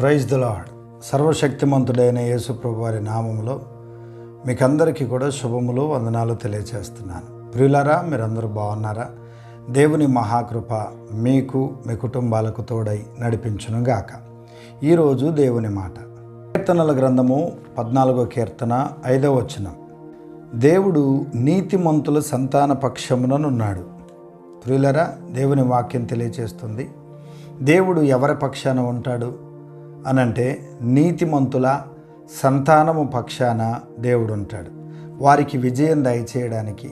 Praise the lord. సర్వశక్తిమంతుడైన యేసుప్రభు వారి నామములో మీకందరికీ కూడా శుభములు వందనాలు తెలియచేస్తున్నాను. ప్రియులారా మీరందరూ బాగున్నారా? దేవుని మహాకృప మీకు మీ కుటుంబాలకు తోడై నడిపించునుగాక. ఈరోజు దేవుని మాట. కీర్తనల గ్రంథము పద్నాలుగో కీర్తన ఐదవ వచనం. దేవుడు నీతిమంతుల సంతాన పక్షముననున్నాడు. ప్రియులరా దేవుని వాక్యం తెలియచేస్తుంది. దేవుడు ఎవరి పక్షాన ఉంటాడు? అనంటే నీతిమంతుల సంతానము పక్షాన దేవుడు ఉంటాడు వారికి విజయం దయచేయడానికి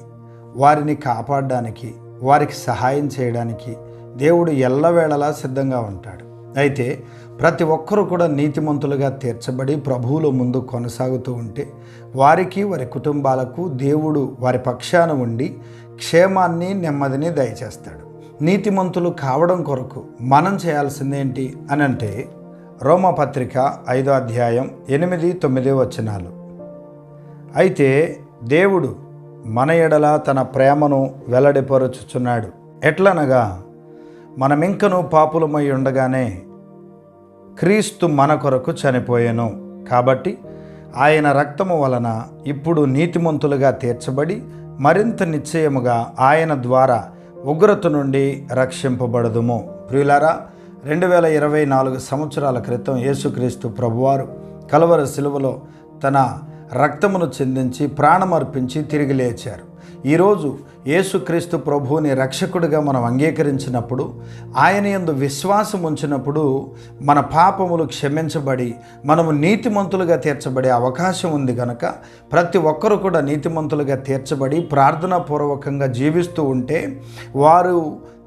వారిని కాపాడడానికి వారికి సహాయం చేయడానికి దేవుడు ఎల్లవేళలా సిద్ధంగా ఉంటాడు. అయితే ప్రతి ఒక్కరూ కూడా నీతిమంతులుగా తీర్చబడి ప్రభువుల ముందు కొనసాగుతూ ఉంటే వారికి వారి కుటుంబాలకు దేవుడు వారి పక్షాన ఉండి క్షేమాన్ని నెమ్మదిని దయచేస్తాడు. నీతిమంతులు కావడం కొరకు మనం చేయాల్సిందేంటి అని అంటే రోమపత్రిక ఐదో అధ్యాయం ఎనిమిది తొమ్మిది వచనాలు. అయితే దేవుడు మన ఎడల తన ప్రేమను వెల్లడిపరుచుచున్నాడు. ఎట్లనగా మనమింకను పాపులమై ఉండగానే క్రీస్తు మన కొరకు చనిపోయాను. కాబట్టి ఆయన రక్తము వలన ఇప్పుడు నీతిమంతులుగా తీర్చబడి మరింత నిశ్చయముగా ఆయన ద్వారా ఉగ్రత నుండి రక్షింపబడదుము. ప్రియులారా రెండు వేల ఇరవై నాలుగు సంవత్సరాల క్రితం యేసుక్రీస్తు ప్రభువారు కలవర శిలువలో తన రక్తమును చెందించి ప్రాణమర్పించి తిరిగి లేచారు. ఈరోజు యేసుక్రీస్తు ప్రభువుని రక్షకుడిగా మనం అంగీకరించినప్పుడు ఆయన యందు విశ్వాసం ఉంచినప్పుడు మన పాపములు క్షమించబడి మనము నీతిమంతులుగా తీర్చబడే అవకాశం ఉంది కనుక ప్రతి ఒక్కరు కూడా నీతిమంతులుగా తీర్చబడి ప్రార్థనాపూర్వకంగా జీవిస్తూ ఉంటే వారు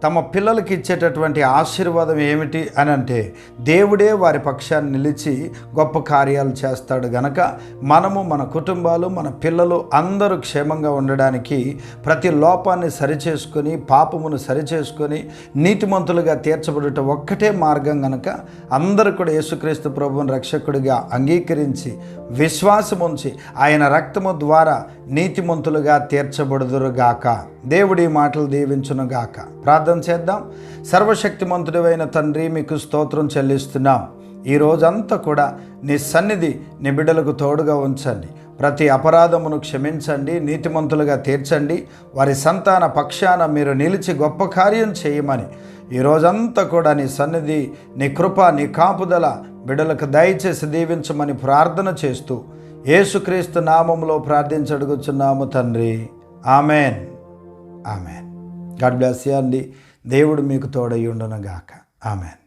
తమ పిల్లలకి ఇచ్చేటటువంటి ఆశీర్వాదం ఏమిటి అని అంటే దేవుడే వారి పక్షాన్ని నిలిచి గొప్ప కార్యాలు చేస్తాడు గనక మనము మన కుటుంబాలు మన పిల్లలు అందరూ క్షేమంగా ఉండడానికి ప్రతి లోపాన్ని సరిచేసుకొని పాపమును సరిచేసుకొని నీతిమంతులుగా తీర్చబడుట ఒక్కటే మార్గం గనక అందరూ కూడా యేసుక్రీస్తు ప్రభువుని రక్షకుడిగా అంగీకరించి విశ్వాసం ఉంచి ఆయన రక్తము ద్వారా నీతిమంతులుగా తీర్చబడుదురుగాక. దేవుడి మాటలు దీవించునుగాక. ప్రార్థన చేద్దాం. సర్వశక్తిమంతుడివైన తండ్రి మీకు స్తోత్రం చెల్లిస్తున్నాం. ఈ రోజంతా కూడా నీ సన్నిధి నీ బిడ్డలకు తోడుగా ఉంచండి. ప్రతి అపరాధమును క్షమించండి నీతిమంతులుగా తీర్చండి. వారి సంతాన పక్షాన మీరు నిలిచి గొప్ప కార్యం చేయమని. ఈ రోజంతా కూడా నీ సన్నిధి నీ కృప నీ కాపుదల బిడలకు దయచేసి దీవించమని ప్రార్థన చేస్తూ యేసుక్రీస్తు నామంలో ప్రార్థించడుగుచున్నాము తండ్రి. ఆమెన్. ఆమెన్. గాడ్ బ్లెస్ అండి. దేవుడు మీకు తోడయ్యుండునగాక గాక ఆమెన్.